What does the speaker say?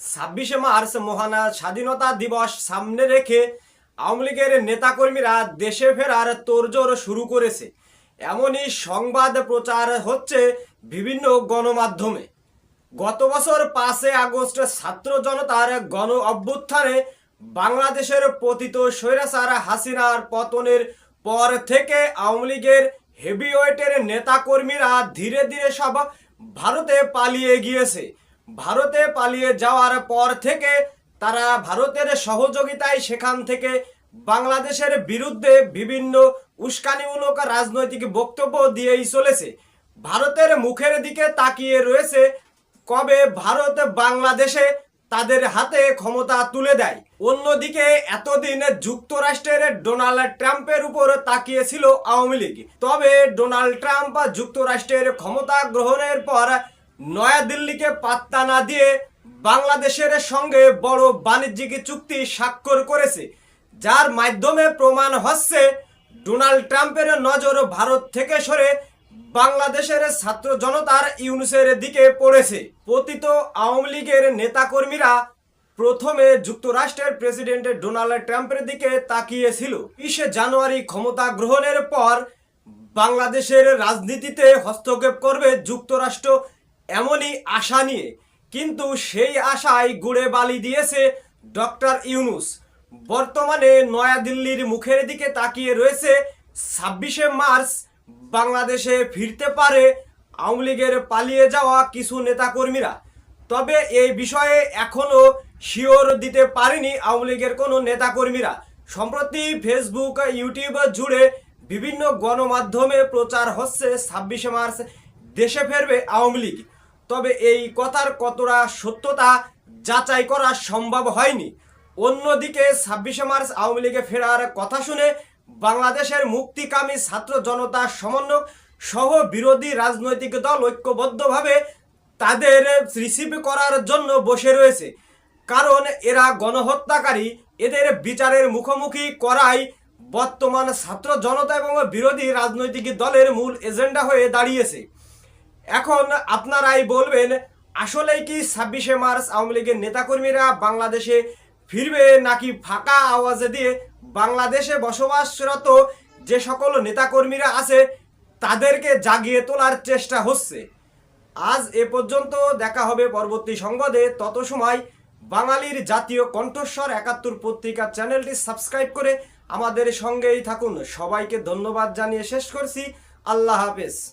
ছাব্বিশে মার্চ মহানা স্বাধীনতা দিবস সামনে রেখে আওয়ামী লীগের নেতাকর্মীরা দেশে ফেরার তোড়জোড় শুরু করেছে। এমনই সংবাদ প্রচার হচ্ছে বিভিন্ন গণমাধ্যমে। গত বছর পাঁচে আগস্ট ছাত্র জনতার গণ অভ্যুত্থানে বাংলাদেশের পতিত স্বৈরাচার হাসিনার পতনের পর থেকে আওয়ামী লীগের হেভিওয়েটের নেতাকর্মীরা ধীরে ধীরে সব ভারতে পালিয়ে গিয়েছে। ভারতে পালিয়ে যাওয়ার পর থেকে তারা ভারতের সহযোগিতায় সেখান থেকে বাংলাদেশের বিরুদ্ধে বিভিন্ন উস্কানিমূলক রাজনৈতিক বক্তব্য দিয়েই চলেছে। ভারতের মুখের দিকে তাকিয়ে রয়েছে কবে ভারত বাংলাদেশে তাদের হাতে ক্ষমতা তুলে দেয়। অন্যদিকে এতদিন যুক্তরাষ্ট্রের ডোনাল্ড ট্রাম্পের উপর তাকিয়েছিল আওয়ামী লীগ। তবে ডোনাল্ড ট্রাম্প যুক্তরাষ্ট্রের ক্ষমতা গ্রহণের পর নয়াদিল্লিকে পাত্তা না দিয়ে বাংলাদেশের সঙ্গে বড় বাণিজ্যিক চুক্তি স্বাক্ষর করেছে, যার মাধ্যমে প্রমাণ হচ্ছে ডোনাল্ড ট্রাম্পের নজর ভারত থেকে সরে বাংলাদেশের ছাত্র জনতার ইউনুসের দিকে পড়েছে। পতিত আওয়ামী লীগের নেতাকর্মীরা প্রথমে যুক্তরাষ্ট্রের প্রেসিডেন্ট ডোনাল্ড ট্রাম্পের দিকে তাকিয়েছিল। বিশে জানুয়ারি ক্ষমতা গ্রহণের পর বাংলাদেশের রাজনীতিতে হস্তক্ষেপ করবে যুক্তরাষ্ট্র এমনই আশা নিয়ে, কিন্তু সেই আশায় গুড়ে বালি দিয়েছে ডক্টর ইউনুস। বর্তমানে নয়াদিল্লির মুখের দিকে তাকিয়ে রয়েছে ছাব্বিশে মার্চ, বাংলাদেশে ফিরতে পারে আওয়ামী লীগের পালিয়ে যাওয়া কিছু নেতাকর্মীরা। তবে এই বিষয়ে এখনও শিওর দিতে পারেনি আওয়ামী লীগের কোনো নেতাকর্মীরা। সম্প্রতি ফেসবুক, ইউটিউব জুড়ে বিভিন্ন গণমাধ্যমে প্রচার হচ্ছে ছাব্বিশে মার্চ, দেশে ফেরবে আওয়ামী লীগ। তবে এই কথার কতটা সত্যতা যাচাই করা সম্ভব হয়নি। অন্যদিকে ছাব্বিশে মার্চ আওয়ামী লীগে ফেরার কথা শুনে বাংলাদেশের মুক্তিকামী ছাত্র জনতা সমন্বয়ক সহ বিরোধী রাজনৈতিক দল ঐক্যবদ্ধভাবে তাদের রিসিভ করার জন্য বসে রয়েছে। কারণ এরা গণহত্যাকারী, এদের বিচারের মুখোমুখি করাই বর্তমান ছাত্র জনতা এবং বিরোধী রাজনৈতিক দলের মূল এজেন্ডা হয়ে দাঁড়িয়েছে। এখন আপনারাই বলবেন, আসলেই কি ছাব্বিশে মার্চ আওয়ামী লীগের নেতাকর্মীরা বাংলাদেশে ফিরবে নাকি ফাঁকা আওয়াজে দিয়ে বাংলাদেশে বসবাসরত যে সকল নেতাকর্মীরা আছে, তাদেরকে জাগিয়ে তোলার চেষ্টা হচ্ছে? আজ এ পর্যন্ত দেখা হবে পরবর্তী সংবাদে। তত সময় বাঙালির জাতীয় কণ্ঠস্বর একাত্তর পত্রিকার চ্যানেলটি সাবস্ক্রাইব করে আমাদের সঙ্গেই থাকুন। সবাইকে ধন্যবাদ জানিয়ে শেষ করছি। আল্লাহ হাফেজ।